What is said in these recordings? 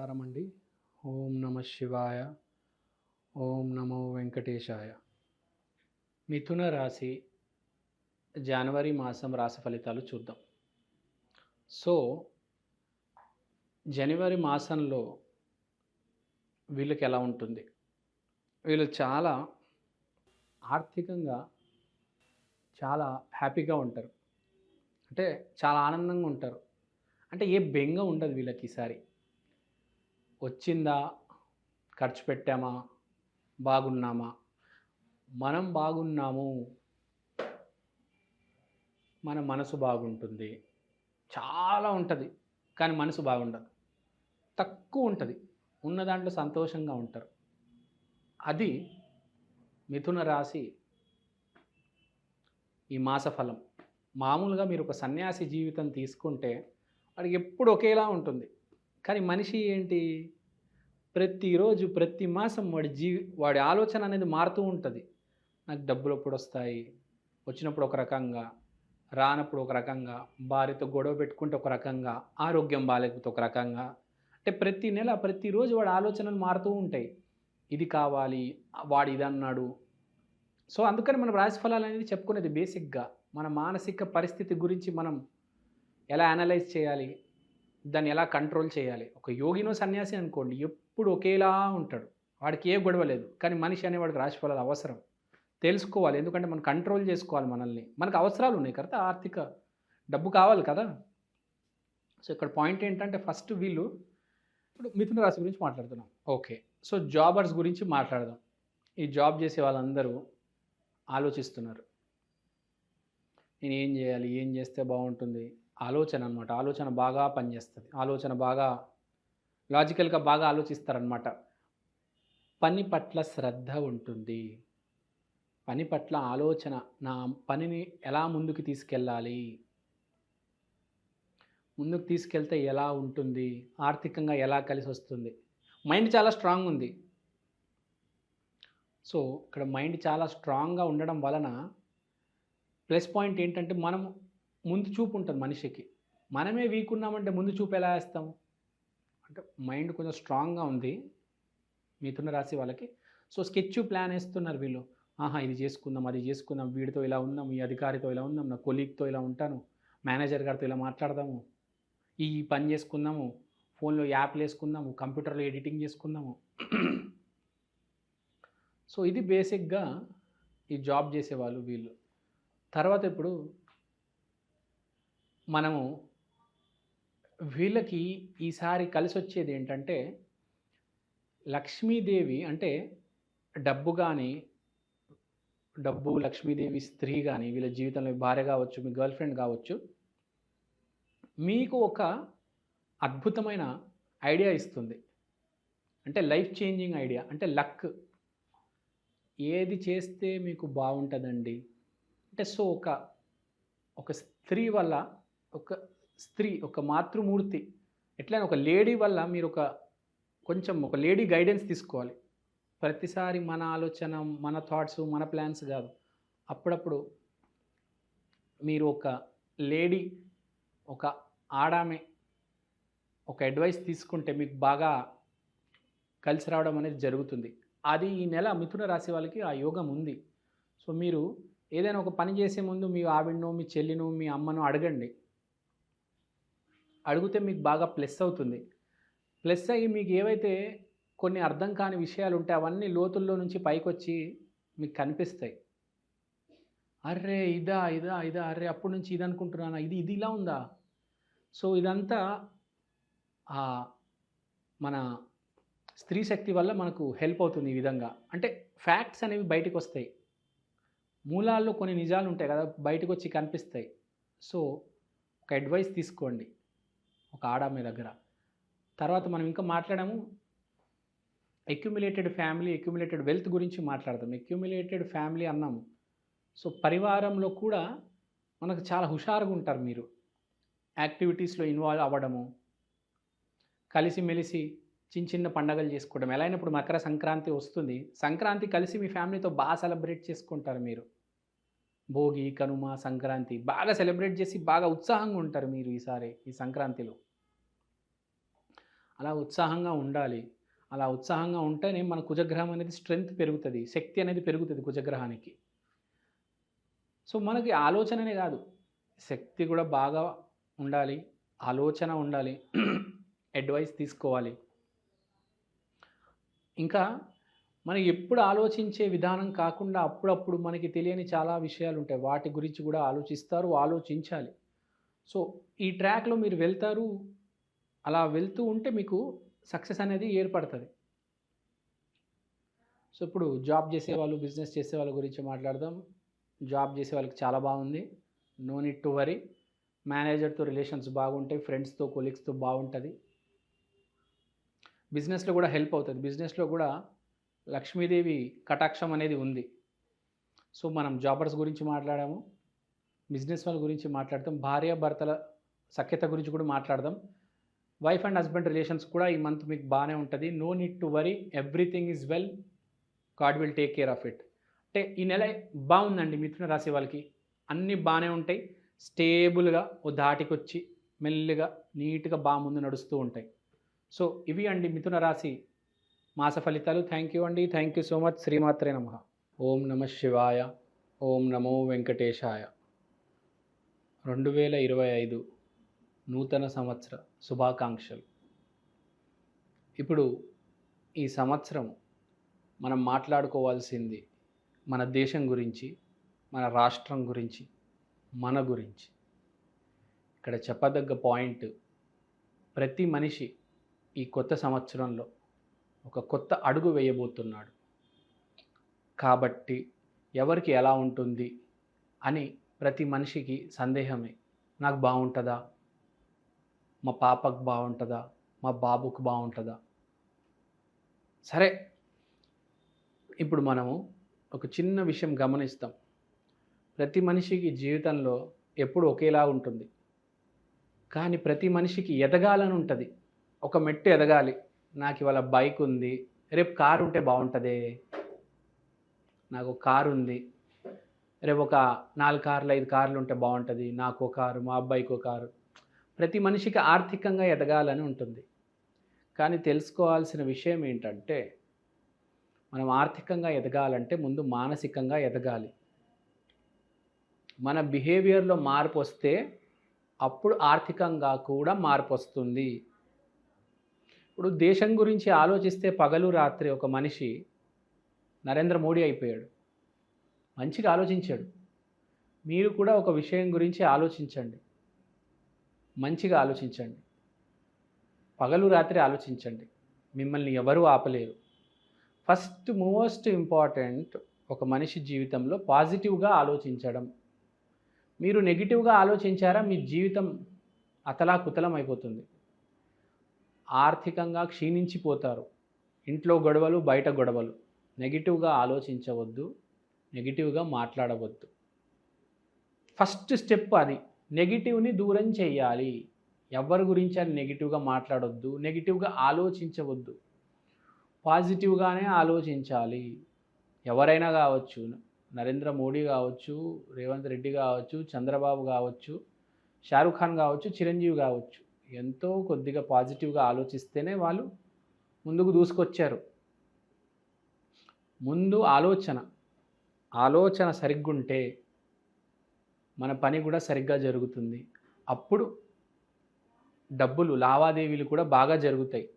నమస్కారం అండి ఓం నమ శివాయ. ఓం నమో వెంకటేశాయ. మిథున రాశి జనవరి మాసం రాశి ఫలితాలు చూద్దాం. సో జనవరి మాసంలో వీళ్ళకి ఎలా ఉంటుంది? వీళ్ళు చాలా ఆర్థికంగా చాలా హ్యాపీగా ఉంటారు. అంటే చాలా ఆనందంగా ఉంటారు. అంటే ఏ బెంగ ఉండదు వీళ్ళకి ఈసారి. వచ్చిందా? ఖర్చు పెట్టామా? బాగున్నామా? మనం బాగున్నాము. మన మనసు బాగుంటుంది. చాలా ఉంటుంది కానీ మనసు బాగుండదు. తక్కువ ఉంటుంది. ఉన్న దాంట్లో సంతోషంగా ఉంటారు. అది మిథున రాశి ఈ మాసఫలం మామూలుగా మీరు ఒక సన్యాసి జీవితం తీసుకుంటే వాడికి ఎప్పుడు ఒకేలా ఉంటుంది. కానీ మనిషి ఏంటి? ప్రతిరోజు ప్రతి మాసం వాడి జీవి వాడి ఆలోచన అనేది మారుతూ ఉంటుంది. నాకు డబ్బులు ఎప్పుడు వస్తాయి? వచ్చినప్పుడు ఒక రకంగా రానప్పుడు ఒక రకంగా భార్యతో గొడవ పెట్టుకుంటే ఒక రకంగా ఆరోగ్యం బాగాలేకపోతే ఒక రకంగా. అంటే ప్రతి నెల ప్రతిరోజు వాడి ఆలోచనలు మారుతూ ఉంటాయి. ఇది కావాలి వాడు ఇది అన్నాడు. సో అందుకని మనం రాశిఫలాలు అనేది చెప్పుకునేది బేసిక్గా మన మానసిక పరిస్థితి గురించి మనం ఎలా అనలైజ్ చేయాలి? దాన్ని ఎలా కంట్రోల్ చేయాలి? ఒక యోగినో సన్యాసి అనుకోండి ఎప్పుడు ఒకేలా ఉంటాడు. వాడికి ఏ గొడవ లేదు. కానీ మనిషి అనేవాడికి రాశిఫలాలు అవసరం. తెలుసుకోవాలి. ఎందుకంటే మనం కంట్రోల్ చేసుకోవాలి మనల్ని. మనకు అవసరాలు ఉన్నాయి. కదా ఆర్థిక డబ్బు కావాలి కదా? సో ఇక్కడ పాయింట్ ఏంటంటే ఫస్ట్ వీళ్ళు ఇప్పుడు మిథున రాశి గురించి మాట్లాడుతున్నాం. ఓకే. సో జాబర్స్ గురించి మాట్లాడదాం. ఈ జాబ్ చేసే వాళ్ళందరూ ఆలోచిస్తున్నారు. నేను ఏం చేయాలి? ఏం చేస్తే బాగుంటుంది? ఆలోచన అనమాట ఆలోచన బాగా పనిచేస్తుంది. ఆలోచన బాగా లాజికల్గా బాగా ఆలోచిస్తారనమాట పని పట్ల శ్రద్ధ ఉంటుంది. పని పట్ల ఆలోచన నా పనిని ఎలా ముందుకు తీసుకెళ్ళాలి? ముందుకు తీసుకెళ్తే ఎలా ఉంటుంది? ఆర్థికంగా ఎలా కలిసి వస్తుంది? మైండ్ చాలా స్ట్రాంగ్ ఉంది. సో ఇక్కడ మైండ్ చాలా స్ట్రాంగ్గా ఉండడం వలన ప్లస్ పాయింట్ ఏంటంటే మనం ముందు చూపు ఉంటుంది మనిషికి. మనమే వీక్ ఉన్నామంటే ముందు చూపు ఎలా వేస్తాము అంటే మైండ్ కొంచెం స్ట్రాంగ్గా ఉంది. మిథున రాశి వాళ్ళకి. సో స్కెచ్ ప్లాన్ వేస్తున్నారు వీళ్ళు. ఆహా ఇది చేసుకుందాం అది చేసుకుందాం వీడితో ఇలా ఉన్నాం ఈ అధికారితో ఇలా ఉన్నాం నా కొలీగ్తో ఇలా ఉంటాను మేనేజర్ గారితో ఇలా మాట్లాడదాము ఈ పని చేసుకుందాము ఫోన్లో యాప్లు వేసుకుందాము కంప్యూటర్లో ఎడిటింగ్ చేసుకుందాము. సో ఇది బేసిక్గా ఈ జాబ్ చేసేవాళ్ళు వీళ్ళు. తర్వాత ఇప్పుడు మనము వీళ్ళకి ఈసారి కలిసి వచ్చేది ఏంటంటే లక్ష్మీదేవి అంటే డబ్బు కానీ డబ్బు లక్ష్మీదేవి స్త్రీ కానీ వీళ్ళ జీవితంలో మీ భార్య కావచ్చు మీ గర్ల్ ఫ్రెండ్ కావచ్చు మీకు ఒక అద్భుతమైన ఐడియా ఇస్తుంది. అంటే లైఫ్ చేంజింగ్ ఐడియా అంటే లక్. ఏది చేస్తే మీకు బాగుంటుందండి? అంటే సో ఒక ఒక స్త్రీ వల్ల ఒక స్త్రీ ఒక మాతృమూర్తి ఎట్లయినా ఒక లేడీ వల్ల మీరు ఒక కొంచెం ఒక లేడీ గైడెన్స్ తీసుకోవాలి. ప్రతిసారి మన ఆలోచన మన థాట్స్ మన ప్లాన్స్ కాదు. అప్పుడప్పుడు మీరు ఒక లేడీ ఒక ఆడామె ఒక అడ్వైస్ తీసుకుంటే మీకు బాగా కలిసి రావడం అనేది జరుగుతుంది. అది ఈ నెల మిథున రాశి వాళ్ళకి ఆ యోగం ఉంది. సో మీరు ఏదైనా ఒక పని చేసే ముందు మీ ఆవిడనో మీ చెల్లినో మీ అమ్మనో అడగండి. అడిగితే మీకు బాగా ప్లస్ అవుతుంది. ప్లస్ అయ్యి మీకు ఏవైతే కొన్ని అర్థం కాని విషయాలు ఉంటే అవన్నీ లోతుల్లో నుంచి పైకి వచ్చి మీకు కనిపిస్తాయి. అర్రే ఇదా ఇదా ఇదా అర్రే అప్పటి నుంచి ఇది అనుకుంటున్నానా? ఇది ఇది ఇలా ఉందా? సో ఇదంతా ఆ మన స్త్రీ శక్తి వల్ల మనకు హెల్ప్ అవుతుంది ఈ విధంగా. అంటే ఫ్యాక్ట్స్ అనేవి బయటకు వస్తాయి. మూలాల్లో కొన్ని నిజాలు ఉంటాయి కదా బయటకు వచ్చి కనిపిస్తాయి. సో ఒక అడ్వైస్ తీసుకోండి. ఒక ఆడామె దగ్గర. తర్వాత మనం ఇంకా మాట్లాడాము ఎక్యుమిలేటెడ్ ఫ్యామిలీ అక్యుములేటెడ్ వెల్త్ గురించి మాట్లాడతాం ఎక్యుమిలేటెడ్ ఫ్యామిలీ అన్నాము. సో పరివారంలో కూడా మనకు చాలా హుషారుగా ఉంటారు మీరు. యాక్టివిటీస్లో ఇన్వాల్వ్ అవ్వడము కలిసిమెలిసి చిన్న చిన్న పండగలు చేసుకోవడం. ఎలా అయినప్పుడు మకర సంక్రాంతి వస్తుంది. సంక్రాంతి కలిసి మీ ఫ్యామిలీతో బాగా సెలబ్రేట్ చేసుకుంటారు మీరు. భోగి కనుమ సంక్రాంతి బాగా సెలబ్రేట్ చేసి బాగా ఉత్సాహంగా ఉంటారు మీరు ఈసారి ఈ సంక్రాంతిలో. అలా ఉత్సాహంగా ఉండాలి. అలా ఉత్సాహంగా ఉంటేనే మన కుజగ్రహం అనేది స్ట్రెంగ్త్ పెరుగుతుంది శక్తి అనేది పెరుగుతుంది కుజగ్రహానికి. సో మనకి ఆలోచననే కాదు. శక్తి కూడా బాగా ఉండాలి ఆలోచన ఉండాలి అడ్వైస్ తీసుకోవాలి. ఇంకా మనం ఎప్పుడు ఆలోచించే విధానం కాకుండా అప్పుడప్పుడు మనకి తెలియని చాలా విషయాలు ఉంటాయి. వాటి గురించి కూడా ఆలోచిస్తారు ఆలోచించాలి. సో ఈ ట్రాక్లో మీరు వెళ్తారు అలా వెళ్తూ ఉంటే మీకు సక్సెస్ అనేది ఏర్పడుతుంది. సో ఇప్పుడు జాబ్ చేసే వాళ్ళు బిజినెస్ చేసే వాళ్ళ గురించి మాట్లాడదాం. జాబ్ చేసే వాళ్ళకి చాలా బాగుంది. No need to worry. మేనేజర్తో రిలేషన్స్ బాగుంటాయి ఫ్రెండ్స్తో కొలీగ్స్తో బాగుంటుంది. బిజినెస్లో కూడా హెల్ప్ అవుతుంది. బిజినెస్లో కూడా లక్ష్మీదేవి కటాక్షం అనేది ఉంది. సో మనం జాబర్స్ గురించి మాట్లాడాము బిజినెస్ వాళ్ళ గురించి మాట్లాడతాం భార్య భర్తల సఖ్యత గురించి కూడా మాట్లాడదాం. వైఫ్ అండ్ హస్బెండ్ రిలేషన్స్ కూడా ఈ మంత్ మీకు బాగానే ఉంటుంది. No need to worry everything is well God will take care of it. అంటే ఈ నెల బాగుందండి మిథున రాశి వాళ్ళకి. అన్నీ బాగానే ఉంటాయి. స్టేబుల్గా ఓ దాటికొచ్చి మెల్లిగా నీట్గా బాగా ముందు నడుస్తూ ఉంటాయి. సో ఇవి అండి మిథున రాశి మాస ఫలితాలు. థ్యాంక్ యూ అండి. థ్యాంక్ యూ సో మచ్ శ్రీమాత్రే నమ. ఓం నమ శివాయ. ఓం నమో వెంకటేశాయ. రెండు వేల ఇరవై ఐదు నూతన సంవత్సర శుభాకాంక్షలు. ఇప్పుడు ఈ సంవత్సరం మనం మాట్లాడుకోవాల్సింది మన దేశం గురించి మన రాష్ట్రం గురించి మన గురించి. ఇక్కడ చెప్పదగ్గ పాయింట్ ప్రతి మనిషి ఈ కొత్త సంవత్సరంలో ఒక కొత్త అడుగు వేయబోతున్నాడు. కాబట్టి ఎవరికి ఎలా ఉంటుంది అని ప్రతి మనిషికి సందేహమే. నాకు బాగుంటుందా? మా పాపకు బాగుంటుందా? మా బాబుకు బాగుంటుందా? సరే ఇప్పుడు మనము ఒక చిన్న విషయం గమనిస్తాం. ప్రతి మనిషికి జీవితంలో ఎప్పుడు ఒకేలా ఉంటుంది. కానీ ప్రతి మనిషికి ఎదగాలని ఉంటుంది. ఒక మెట్టు ఎదగాలి. నాకు ఇవాళ బైక్ ఉంది. రేపు కారు ఉంటే బాగుంటుంది. నాకు ఒక కారు ఉంది. రేపు ఒక నాలుగు కార్లు ఐదు కార్లు ఉంటే బాగుంటుంది. నాకు ఒక కారు మా అబ్బాయికి ఒక కారు. ప్రతి మనిషికి ఆర్థికంగా ఎదగాలని ఉంటుంది. కానీ తెలుసుకోవాల్సిన విషయం ఏంటంటే మనం ఆర్థికంగా ఎదగాలంటే ముందు మానసికంగా ఎదగాలి. మన బిహేవియర్లో మార్పు వస్తే అప్పుడు ఆర్థికంగా కూడా మార్పు వస్తుంది. ఇప్పుడు దేశం గురించి ఆలోచిస్తే పగలు రాత్రి ఒక మనిషి నరేంద్ర మోడీ అయిపోయాడు. మంచిగా ఆలోచించాడు. మీరు కూడా ఒక విషయం గురించి ఆలోచించండి. మంచిగా ఆలోచించండి. పగలు రాత్రి ఆలోచించండి. మిమ్మల్ని ఎవరూ ఆపలేరు. ఫస్ట్ మోస్ట్ ఇంపార్టెంట్ ఒక మనిషి జీవితంలో పాజిటివ్గా ఆలోచించడం. మీరు నెగిటివ్గా ఆలోచించారా? మీ జీవితం అతలాకుతలం అయిపోతుంది. ఆర్థికంగా క్షీణించిపోతారు. ఇంట్లో గొడవలు బయట గొడవలు. నెగిటివ్గా ఆలోచించవద్దు నెగిటివ్గా మాట్లాడవద్దు. ఫస్ట్ స్టెప్ అది. నెగిటివ్ని దూరం చేయాలి. ఎవరి గురించి అని నెగిటివ్గా మాట్లాడొద్దు నెగిటివ్గా ఆలోచించవద్దు. పాజిటివ్గానే ఆలోచించాలి. ఎవరైనా కావచ్చు నరేంద్ర మోడీ కావచ్చు రేవంత్ రెడ్డి కావచ్చు చంద్రబాబు కావచ్చు షారుఖ్ ఖాన్ కావచ్చు చిరంజీవి కావచ్చు. ఎంతో కొద్దిగా పాజిటివ్గా ఆలోచిస్తేనే వాళ్ళు ముందుకు దూసుకొచ్చారు. ముందు ఆలోచన ఆలోచన సరిగ్గుంటే మన పని కూడా సరిగ్గా జరుగుతుంది. అప్పుడు డబ్బులు లావాదేవీలు కూడా బాగా జరుగుతాయి.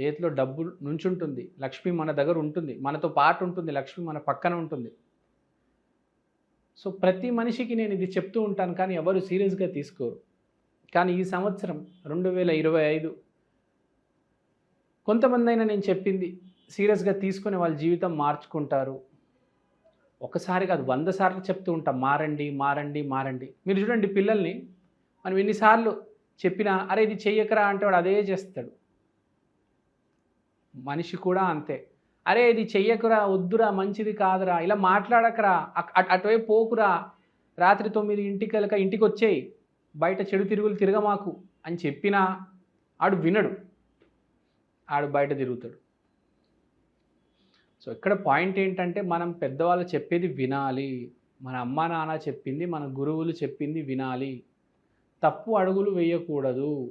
చేతిలో డబ్బు నుంచుంటుంది. లక్ష్మి మన దగ్గర ఉంటుంది. మనతో పాటు ఉంటుంది. లక్ష్మి మన పక్కన ఉంటుంది. సో ప్రతి మనిషికి నేను ఇది చెప్తూ ఉంటాను కానీ ఎవరు సీరియస్గా తీసుకోరు. కానీ ఈ సంవత్సరం రెండు వేల ఇరవై ఐదు కొంతమంది అయినా నేను చెప్పింది సీరియస్గా తీసుకొని వాళ్ళ జీవితం మార్చుకుంటారు. ఒకసారి కాదు వంద సార్లు చెప్తూ ఉంటాం మారండి మారండి మారండి. మీరు చూడండి పిల్లల్ని మనం ఎన్నిసార్లు చెప్పినా అరే ఇది చెయ్యకరా అంటే వాడు అదే చేస్తాడు. మనిషి కూడా అంతే. అరే ఇది చెయ్యకురా వద్దురా మంచిది కాదురా ఇలా మాట్లాడకరా అటువైపు పోకురా రాత్రి తొమ్మిది ఇంటికి వెళ్ళక ఇంటికి వచ్చేయి బయట చెడు తిరుగులు తిరగమాకు అని చెప్పినా ఆడు వినడు. ఆడు బయట తిరుగుతాడు. సో ఇక్కడ పాయింట్ ఏంటంటే మనం పెద్దవాళ్ళు చెప్పేది వినాలి. మన అమ్మా నాన్న చెప్పింది మన గురువులు చెప్పింది వినాలి. తప్పు అడుగులు వేయకూడదు.